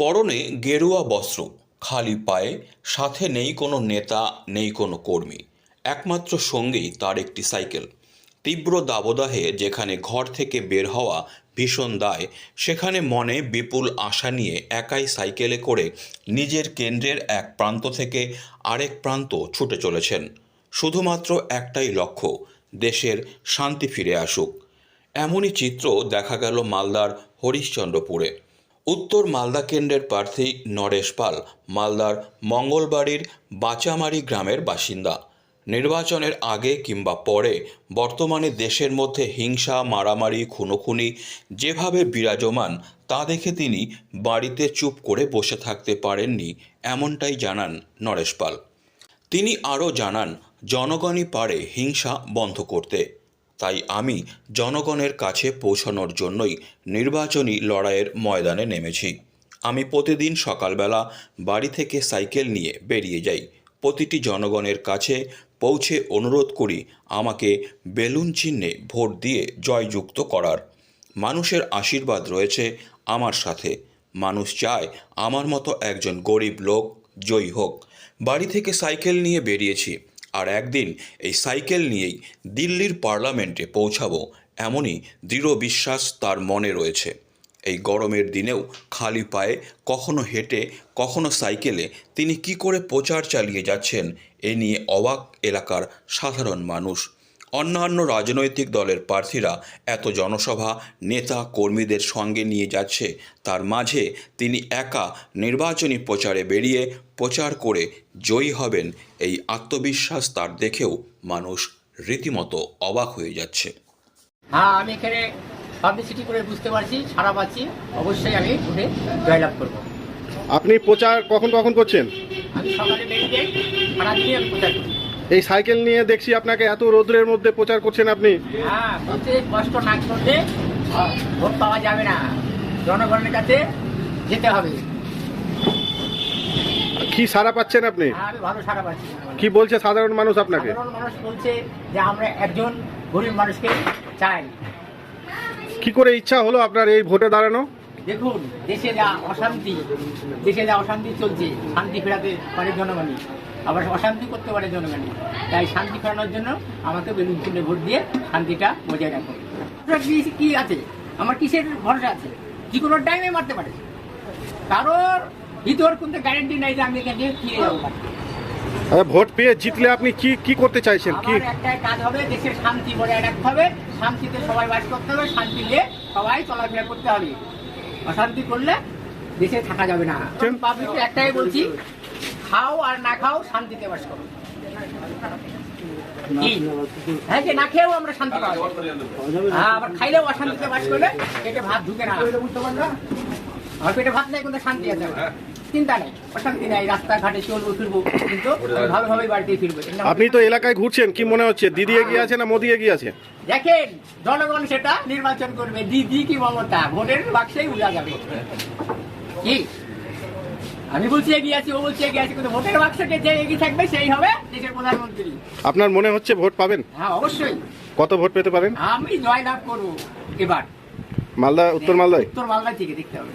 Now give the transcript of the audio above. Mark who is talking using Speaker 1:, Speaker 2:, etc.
Speaker 1: পরনে গেরুয়া বস্ত্র, খালি পায়ে, সাথে নেই কোনো নেতা, নেই কোনো কর্মী। একমাত্র সঙ্গেই তার একটি সাইকেল। তীব্র দাবদাহে যেখানে ঘর থেকে বের হওয়া ভীষণ দায়, সেখানে মনে বিপুল আশা নিয়ে একাই সাইকেলে করে নিজের কেন্দ্রের এক প্রান্ত থেকে আরেক প্রান্ত ছুটে চলেছেন। শুধুমাত্র একটাই লক্ষ্য, দেশের শান্তি ফিরে আসুক। এমনই চিত্র দেখা গেল মালদার হরিশ্চন্দ্রপুরে। উত্তর মালদা কেন্দ্রের প্রার্থী নরেশ পাল, মালদার মঙ্গলবাড়ির বাঁচামারি গ্রামের বাসিন্দা। নির্বাচনের আগে কিংবা পরে বর্তমানে দেশের মধ্যে হিংসা, মারামারি, খুনোখুনি যেভাবে বিরাজমান, তা দেখে তিনি বাড়িতে চুপ করে বসে থাকতে পারেননি এমনটাই জানান নরেশ পাল। তিনি আরও জানান, জনগণই পারে হিংসা বন্ধ করতে। তাই আমি জনগণের কাছে পৌঁছানোর জন্যই নির্বাচনী লড়াইয়ের ময়দানে নেমেছি। আমি প্রতিদিন সকালবেলা বাড়ি থেকে সাইকেল নিয়ে বেরিয়ে যাই। প্রতিটি জনগণের কাছে পৌঁছে অনুরোধ করি আমাকে বেলুন চিহ্নে ভোট দিয়ে জয়যুক্ত করার। মানুষের আশীর্বাদ রয়েছে আমার সাথে। মানুষ চায় আমার মতো একজন গরিব লোক জয়ী হোক। বাড়ি থেকে সাইকেল নিয়ে বেরিয়েছি। আর একদিন এই সাইকেল নিয়েই দিল্লির পার্লামেন্টে পৌঁছাবো এমনই দৃঢ় বিশ্বাস তার মনে রয়েছে। এই গরমের দিনেও খালি পায়ে কখনো হেঁটে, কখনো সাইকেলে তিনি কি করে প্রচার চালিয়ে যাচ্ছেন, এ নিয়ে অবাক এলাকার সাধারণ মানুষ। অন্যান্য রাজনৈতিক দলের প্রার্থীরা এত জনসভা নেতা কর্মীদের সঙ্গে নিয়ে যাচ্ছে। তার মাঝে তিনি একা নির্বাচনী প্রচারে বেরিয়ে প্রচার করে জয়ী হবেন এই আত্মবিশ্বাস তার দেখেও মানুষ রীতিমতো অবাক হয়ে যাচ্ছে।
Speaker 2: হ্যাঁ আমি এখানে পাবলিসিটি করে বুঝতে পারছি সারা পাচ্ছি। অবশ্যই আমি উঠে জয়লাভ করব।
Speaker 3: আপনি প্রচার কখন কখন করছেন?
Speaker 2: আমি সকালে বেরিয়ে যাই সারাদিনই আমি প্রচার করি
Speaker 3: এই সাইকেল নিয়ে দেখছি আপনাকে এত রোদ্রের মধ্যে প্রচার করছেন আপনি।
Speaker 2: হ্যাঁ কষ্ট না করলে ভোট পাওয়া যাবে না। জনগণের কাছে যেতে হবে।
Speaker 3: কি সারা পাচ্ছেন আপনি?
Speaker 2: হ্যাঁ ভালো সারা পাচ্ছি
Speaker 3: কি বলছে সাধারণ মানুষ আপনাকে?
Speaker 2: সাধারণ মানুষ বলছে যে আমরা একজন গরিব মানুষকে চাই।
Speaker 3: কি করে ইচ্ছা হলো আপনার এই ভোটে দাঁড়ানো?
Speaker 2: দেখুন দেশে যা অশান্তি দেশে যা অশান্তি চলছে শান্তি ফেরাতে পারে জনগণই। আবার অশান্তি করতে পারে জনগণই। তাই শান্তি ফেরানোর জন্য আমাকে বেলুন চিহ্নে ভোট দিয়ে শান্তিটা বজায় রাখো কি- আছে? আমার কিসের ভরসা আছে? যে কোনো টাইমে মারতে পারে। কারোর ভিতর কিন্তু গ্যারেন্টি নাই যে আমি এখান থেকে ফিরে যাব।
Speaker 3: আচ্ছা, ভোট পেয়ে জিতলে আপনি কি কি করতে চাইছেন? কি
Speaker 2: একটাই কাজ হবে দেশের শান্তি বজায় রাখতে হবে। শান্তিতে সবাই বাস করতে হবে শান্তি নিয়ে সবাই চলাফেরা করতে হবে। অশান্তি করলে দেশে থাকা যাবে না। পাবলিককে একটাই বলছি খাও আর না খাও শান্তিতে বাস করো। হ্যাঁ যে না খেয়েও আমরা শান্তি পাবো হ্যাঁ আবার খাইলেও অশান্তিতে বাস করলে পেটে ভাত ঢুকে না। আমার পেটে ভাত নাই কিন্তু শান্তি আছে। চিন্তা নেই। অশান্তি নাই রাস্তাঘাটে চলবো ফিরবো কিন্তু আমি ভালোভাবেই বাড়িতে ফিরবো।
Speaker 3: আপনি তো এলাকায় ঘুরছেন কি মনে হচ্ছে? দিদি এগিয়ে আছে না মোদি এগিয়ে আছে?
Speaker 2: দেখেন জনগণ সেটা নির্বাচন করবে। দিদি কি মমতা? ভোটের বাক্সেই উড়া যাবে। কি? আমি বলছি এগিয়ে আছি ও বলছি এগিয়ে আছি কিন্তু ভোটের বাক্সকে যে এগিয়ে থাকবে সেই হবে দেশের প্রধানমন্ত্রী।
Speaker 3: আপনার মনে হচ্ছে ভোট পাবেন?
Speaker 2: হ্যাঁ অবশ্যই।
Speaker 3: কত ভোট পেতে পারেন?
Speaker 2: আমি জয়লাভ করব এবার।
Speaker 3: মালদা উত্তর মালদায়?
Speaker 2: উত্তর মালদা থেকে দেখতে হবে।